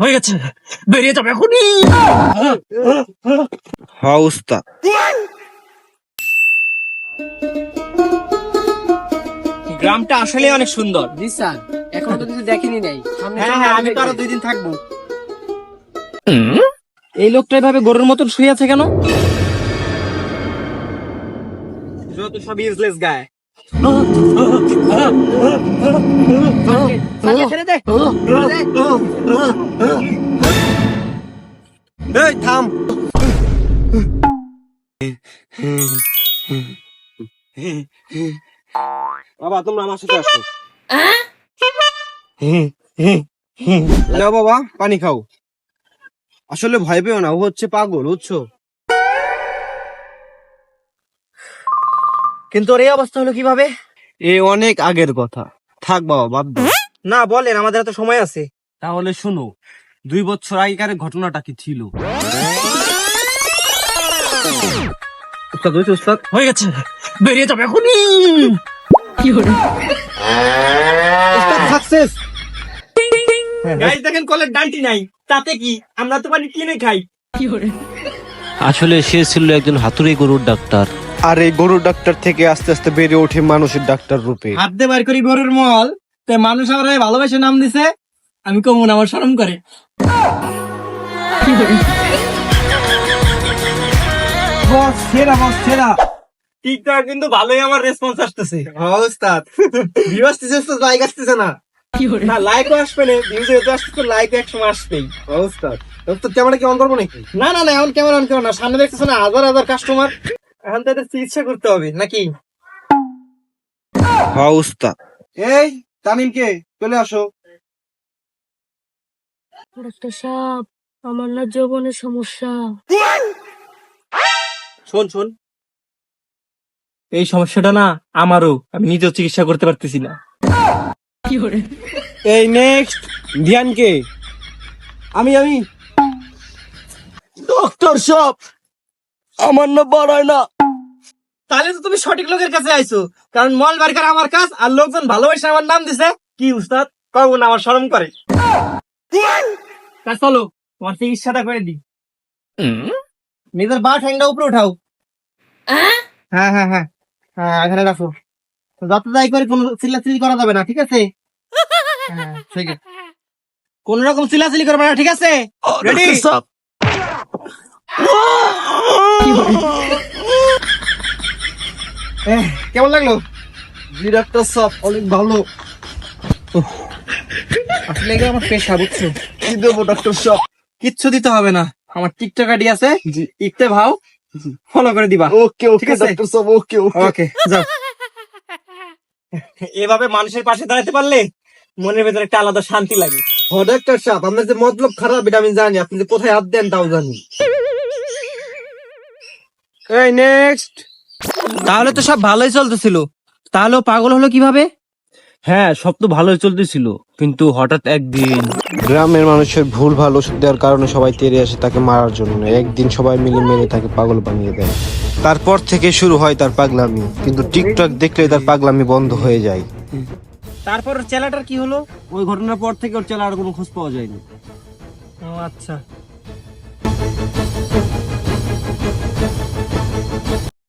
হয়ে গেছে। বেরিয়ে যাবে এখনই। হ্যাঁ উস্তাদ। গ্রামটা আসলে অনেক সুন্দর। জি স্যার। এখনও তো কিছু দেখিনি নাই। হ্যাঁ হ্যাঁ আমি তো আরও। দুই দিন থাকব। এই লোকটা এভাবে গরুর মতন শুয়ে আছে কেন? যত সব ইউজলেস গায় বাবা, তোমরা আমার সাথে আসো। নাও বাবা, পানি খাও। আসলে ভয় পেও না, ও হচ্ছে পাগল, বুঝছ? কিন্তু ওর এই অবস্থা হলো কীভাবে? এ অনেক আগের কথা। থাক বাবা বাদ দাও। না বলেন আমাদের এত সময় আছে। তাহলে শোনো দুই বছর আগেকার ঘটনাটা কি ছিল? উস্তাদ হয়েছে উস্তাদ? হয়ে গেছে। বেরিয়ে যাবে এখনই। উস্তাদ সাকসেস গাইস দেখেন কলের ডান্টি নাই। তাতে কি? আমরা তো পানি কিনে খাই। আসলে সে ছিল একজন হাতুড়ি গরুর ডাক্তার। আর এই গরুর ডাক্তার থেকে আস্তে আস্তে বেড়ে ওঠে মানুষের ডাক্তার রূপে। হাত দিয়ে বার করি গরুর মল তে মানুষ আমার ভালোবেসে নাম দিছে আমি কমন আমার শরম করে। বস সেরা বস সেরা টিকটক কিন্তু ভালোই আমার রেসপন্স আসতেছে। হ্যাঁ ভিউ আসতেছে উস্তাদ লাইক আসতেছে না। না লাইকও আসবে না ভিউজ যেহেতু আসতেছে লাইক আসবেই। ক্যামেরা কি অন করব নাকি? না না না এখন কেমন অন কেমন না। সামনে দেখতেছে না হাজার হাজার কাস্টমার এখন তো চিকিৎসা করতে হবে নাকি? হ্যাঁ উস্তাদ। এই তামিম কে চলে আসো। ডাক্তার সাহেব আমার না যৌবনের সমস্যা। শোন শোন। এই সমস্যাটা না আমারও আমি নিজেও চিকিৎসা করতে পারতেছি না। এই নেক্সট ধ্যান কে আমি আমি। ডক্টর সব আমার না বাড়ায় না। তাহলে তো তুমি সঠিক লোকের কাছে আইছো। কারণ মল বারকার আমার কাজ আর লোকজন ভালোবাসে আমার নাম দিছে। কি উস্তাদ? কব না আমার শরম করে। তা চলো তোমার চিকিৎসাটা করে দি নিজের বা ঠ্যাংটা উপরে উঠাও। হ্যাঁ হ্যাঁ হ্যাঁ। হ্যাঁ এখানে রাখো। যত যাই করে কোনো চিল্লাচিল্লি করা যাবে না ঠিক আছে? হ্যাঁ ঠিক আছে। কোন রকম চিল্লাচিল্লি করবে না ঠিক আছে? রেডি কেমন লাগল? ডাক্তার সাহেব অনেক ভালো। আসলে এগুলো আমার পেশা বুঝছ? কি দেবো ডাক্তার সাহেব? কিচ্ছু দিতে হবে না। আমার টিকটক আইডি আছে। ইকতে ভাও ফলো করে দিবা। ওকে ওকে আছে? ডাক্তার সাহেব ওকে ওকে। যাও। এভাবে মানুষের পাশে দাঁড়াতে পারলে মনের ভেতরে একটা আলাদা শান্তি লাগে। হ ডাক্তার সাহেব আপনার যে মতলব খারাপ এটা আমি জানি। আপনি যে কোথায় হাত দেন তাও জানি। এই নেক্সট তাহলে তো সব ভালোই চলতেছিল। তাহলেও পাগল হলো কীভাবে? হ্যাঁ সব তো ভালোই চলতেছিল। কিন্তু হঠাৎ একদিন গ্রামের মানুষের ভুল ভালো ওষুধ দেওয়ার কারণে সবাই তেরে আসে তাকে মারার জন্য। একদিন সবাই মিলে মেরে তাকে পাগল বানিয়ে দেয়। তারপর থেকে শুরু হয় তার পাগলামি। কিন্তু টিকটক দেখলে তার পাগলামি বন্ধ হয়ে যায়। তারপর চেলাটার কি হলো? ওই ঘটনার পর থেকে ওর চেলার কোনো খোঁজ পাওয়া যায়নি। ও আচ্ছা।